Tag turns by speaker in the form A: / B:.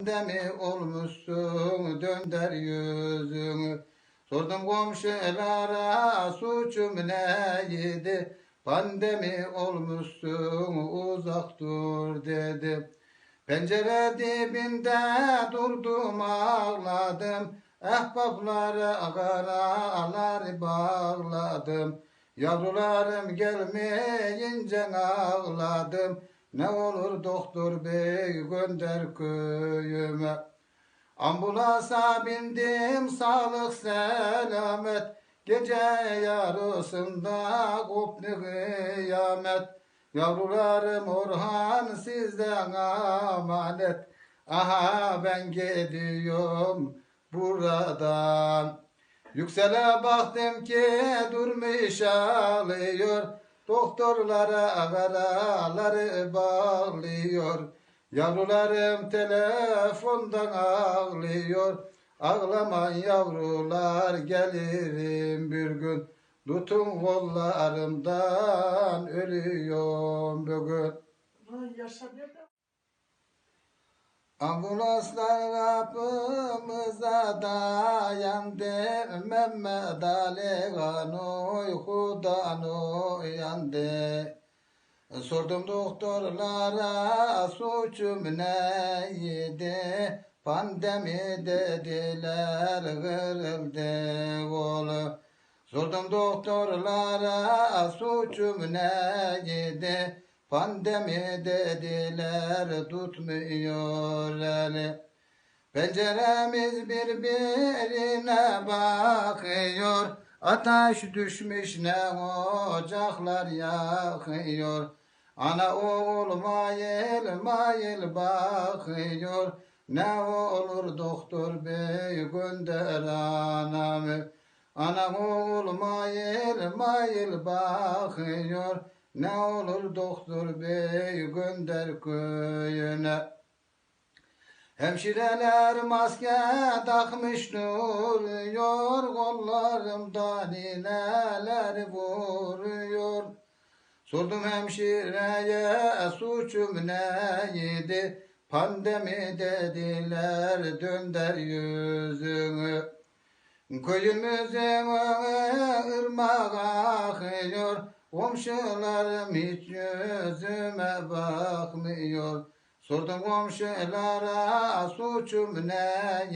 A: mi olmuşsun dönder yüzünü. Sordum komşulara suçum neydi? Pandemi olmuşsun uzak dur dedi. Pencere dibinde durdum ağladım. Ehbaplara karalar bağladım. Yavrularım gelmeyince ağladım Ne olur doktor bey gönder köyüme. Ambulansa bindim sağlık selamet. Gece yarısında koptu kıyamet. Yavrularım Orhan sizden amanet. Aha ben gidiyorum buradan. Yüksele baktım ki durmuş ağlıyor Doktorlara karaları bağlıyor. Yavrularım telefondan ağlıyor. Ağlaman yavrular gelirim bir gün. Tutun kollarımdan ölüyorum bugün.
B: Ulan yaşa nerede?
A: Dayandı Mehmet Ali kan uykudan uyandı Sordum doktorlara suçum neydi Pandemi dediler kırıldı kolu Sordum doktorlara suçum neydi Pandemi dediler tutmuyor eli Penceremiz birbirine bakıyor. Ateş düşmüş ne ocaklar yakıyor. Ana oğul mayıl mayıl bakıyor. Ne olur doktor bey gönder anamı. Ana oğul mayıl mayıl bakıyor. Ne olur doktor bey gönder köyüne Hemşireler maske takmış duruyor Kollarımdan iğneler vuruyor. Sordum hemşireye suçum neydi? Pandemi dediler dönder yüzünü. Köyümüzün ırmak akıyor Komşularım hiç yüzüme bakmıyor Sordum komşulara suçum ne